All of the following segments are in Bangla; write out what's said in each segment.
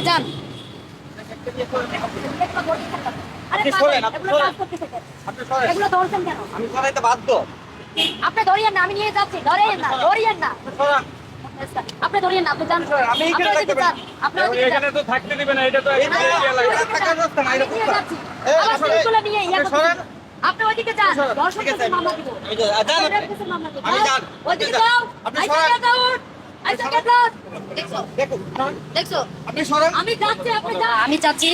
আপনি যান। আপনি ধরিয়েন না আমি নিয়ে যাচ্ছি। ধরিয়েন না ধরিয়েন না। আপনি ধরিয়েন না আপনি যান। আমি আপনি এখানে থাকতে আপনি ওইদিকে যান এখানে তো থাকতে দিবে না এটা তো এই থাকার রাস্তা নাই, এটা আমি নিয়ে কোথায়? যাচ্ছি। এই, আমার আপনি- ছেলেগুলো নিয়ে ইয়ে আপনি করতেছেন। সরেন। আপনি ওইদিকে যান। দর্শক মামলা দিব। যান। আমি। ওইদিকে যাও। আপনি সরেন। আমি যাচ্ছি আপনি যান। আমি চাচ্ছি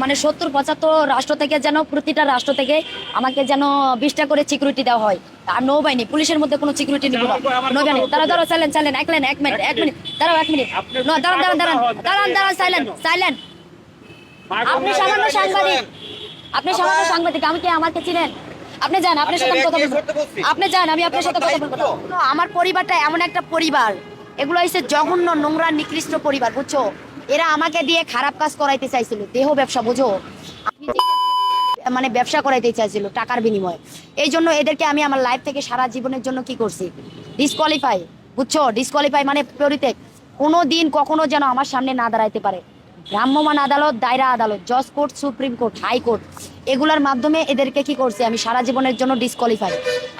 মানে সত্তর পঁচাত্তর রাষ্ট্র থেকে যেন প্রতিটা রাষ্ট্র থেকে আমাকে যেন বিশটা করে সিকিউরিটি দেওয়া হয়। আর নৌবাহিনী পুলিশের মধ্যে কোনো সিকিউরিটি নিব না। নৌবাহিনী দাঁড়া দাঁড়া সাইলেন্ট সাইলেন্ট এক লাইন এক মিনিট এক এক মিনিট দাঁড়াও এক মিনিট দাঁড়ান দাঁড়ান দাঁড়ান দাঁড়ান দাঁড়ান পাগল আপনি সামান্য সাংবাদিক। আপনি সামান্য সাংবাদিক। আমি কি আমাকে চিনেন? আপনি যান আপনার সাথে কথা বলব। আপনি যান আমি আপনার সাথে কথা বলব। আমার পরিবারটা এমন একটা পরিবার। এগুলো হচ্ছে জঘন্য নোংরা নিকৃষ্ট পরিবার বুঝছ? এরা আমাকে দিয়ে খারাপ কাজ করাইতে চাইছিল। দেহ ব্যবসা বুঝো? মানে ব্যবসা করাইতে চাইছিল টাকার বিনিময়ে। এই জন্য এদেরকে আমি আমার লাইফ থেকে সারা জীবনের জন্য কি করছি? ডিসকোয়ালিফাই বুঝছ? ডিসকোয়ালিফাই মানে পরিত্যাগ। কোনো দিন কখনো যেন আমার সামনে না দাঁড়াইতে পারে। ভ্রাম্যমাণ আদালত দায়রা আদালত জজ কোর্ট সুপ্রিম কোর্ট হাইকোর্ট এগুলোর মাধ্যমে এদেরকে কি করছি? আমি সারা জীবনের জন্য ডিসকোয়ালিফাই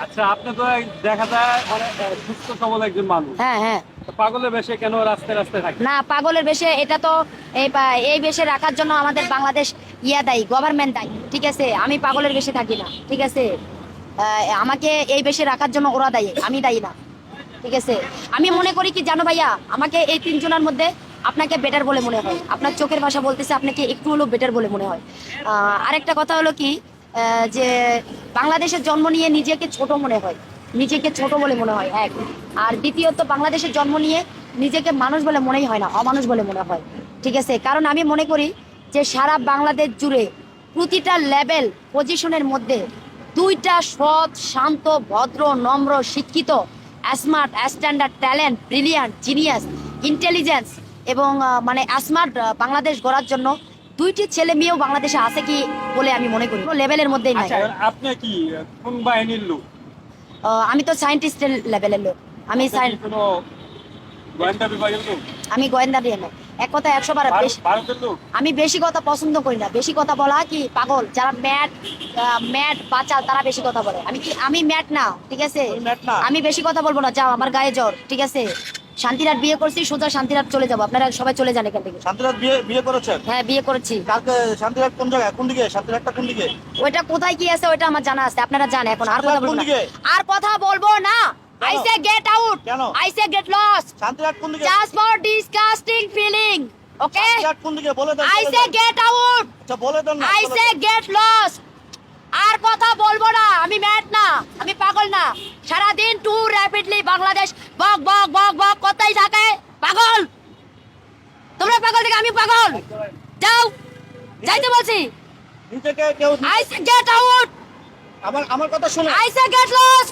আচ্ছা আপনি তো দেখা যায় অনেক সুস্থ সবল একজন মানুষ। হ্যাঁ হ্যাঁ। পাগলের বেশে কেন রাস্তায় রাস্তায় থাকে? না, পাগলের বেশে এটা তো এই বেশে রাখার জন্য আমাদের বাংলাদেশ ইয়া দায়ী গভর্নমেন্ট দায়ী, ঠিক আছে? আমি পাগলের বেশে থাকি না, ঠিক আছে? আমাকে এই বেশে রাখার জন্য ওরা দায়ী, আমি দায়ী না, ঠিক আছে? আমি মনে করি কি, জানো ভাইয়া, আমাকে এই তিনজনের মধ্যে আপনাকে বেটার বলে মনে হয়। আপনার চোখের ভাষা বলতেছে আপনাকে একটু হলেও বেটার বলে মনে হয়। আরেকটা কথা হলো কি যে বাংলাদেশের জন্ম নিয়ে নিজেকে ছোট মনে হয়। নিজেকে ছোট বলে মনে হয়, এক। আর দ্বিতীয়ত, বাংলাদেশের জন্ম নিয়ে নিজেকে মানুষ বলে মনেই হয় না, অমানুষ বলে মনে হয়। ঠিক আছে? কারণ আমি মনে করি যে সারা বাংলাদেশ জুড়ে প্রতিটা লেভেল পজিশনের মধ্যে দুইটা সৎ, শান্ত, ভদ্র, নম্র, শিক্ষিত smart standard talent brilliant genius intelligence এবং মানে স্মার্ট বাংলাদেশ গড়ার জন্য দুইটি ছেলে মেয়েও বাংলাদেশে আছে কি বলে আমি মনে করি। লেভেলের মধ্যেই নাই। আচ্ছা আপনি কি কোন বাহিনীর লোক? আমি তো সায়েন্টিস্টের লেভেলের লোক। আমি আমি গোয়েন্দা দিয়ে এক কথা একশো বার বেশি আমি বেশি কথা পছন্দ করি না। বেশি কথা বলা কি পাগল? যারা ম্যাট ম্যাট বাচাল তারা বেশি কথা বলে। আমি কি আমি ম্যাট না ঠিক আছে? আমি বেশি কথা বলব না। যাও আমার গায়ে জ্বর ঠিক আছে? শান্তিরাট বিয়ে করছি সোজা শান্তিরাট চলে যাব। আপনারা সবাই চলে যান এখান থেকে। শান্তিরাত বিয়ে বিয়ে করেছেন? হ্যাঁ বিয়ে করেছি। কালকে শান্তিরাত কোন জায়গায়? কোন দিকে? শান্তিরাতটা কোন দিকে? ওইটা কোথায় কি আছে ওইটা আমার জানা আছে। আপনারা জান এখন আর কথা বলব না। আর কথা বলব না। আই সে গেট আউট কেন? আই সে গেট লস শান্তিরাত কোন দিকে? Just for disgusting feeling okay শান্তিরাত কোন দিকে? বলে দেন আই বলে সে দেন। গেট আউট আচ্ছা বলে দেন না আই বলে সে দেন। গেট লস আর কথা বলব না। আমি ম্যাট না। আমি পাগল না। সারাদিন টু র্যাপিডলি বাংলাদেশ বক বক বক বক পাগল! তোমরা পাগল থেকে আমি পাগল। যাও। যাইতে বলছি। নিজেকে কেউ আই গেট আউট আমার আমার কথা শুনে। আই গেট লস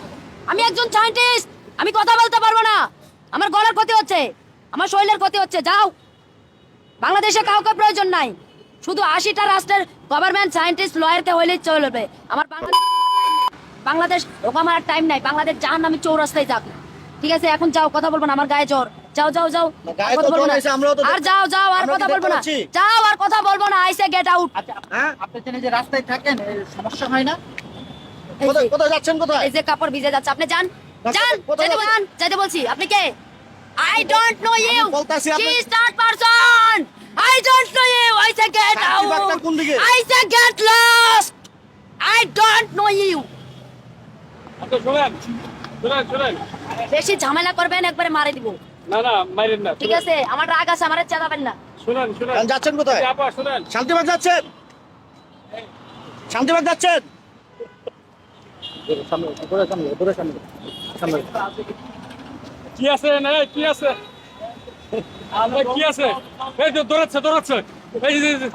আমি একজন সায়েন্টিস্ট আমি কথা বলতে পারব না। আমার গলার ক্ষতি হচ্ছে। আমার শরীরের ক্ষতি হচ্ছে। যাও। বাংলাদেশে কাউকে প্রয়োজন নাই। শুধু আশিটা রাষ্ট্রের গভর্নমেন্ট সায়েন্টিস্ট লয়ারকে হইলেই চলবে। আমার বাংলাদেশ বাংলাদেশ ওকে আমার টাইম নাই। বাংলাদেশ জাহান আমি চৌরাস্তায় যাক। ঠিক আছে এখন যাও কথা বলব না আমার গায়ে জ্বর। যাও যাও যাও কথা বলব না। আর যাও যাও আর কথা বলব না। যাও আর কথা বলব না আইসে গেট আউট আপনি জেনে যে রাস্তায় থাকেন সমস্যা হয় না? কোথায় কোথায় যাচ্ছেন কোথায়? এই যে কাপড় ভিজে যাচ্ছে আপনি যান। যান যেতে? বলুন যেতে বলছি। আপনি কে? আই ডোন্ট নো ইউ আমি বলতাছি আপনি- she is person I don't know you I say get out I say get lost I don't know you শুনেন। বেশি ঝামেলা করবেন একবারে মারে দিব। না না মাইরেন না ঠিক আছে আমার রাগ আছে আমার চেতাবেন না। শুনেন শুনেন। যাচ্ছেন কোথায়? আপা শুনেন। শান্তিবাগ যাচ্ছেন? শান্তিবাগ যাচ্ছেন? কি আছে না কি আছে? আমরা কি আছে? এই যে দৌড়াচ্ছে দৌড়াচ্ছে। এই এই যে।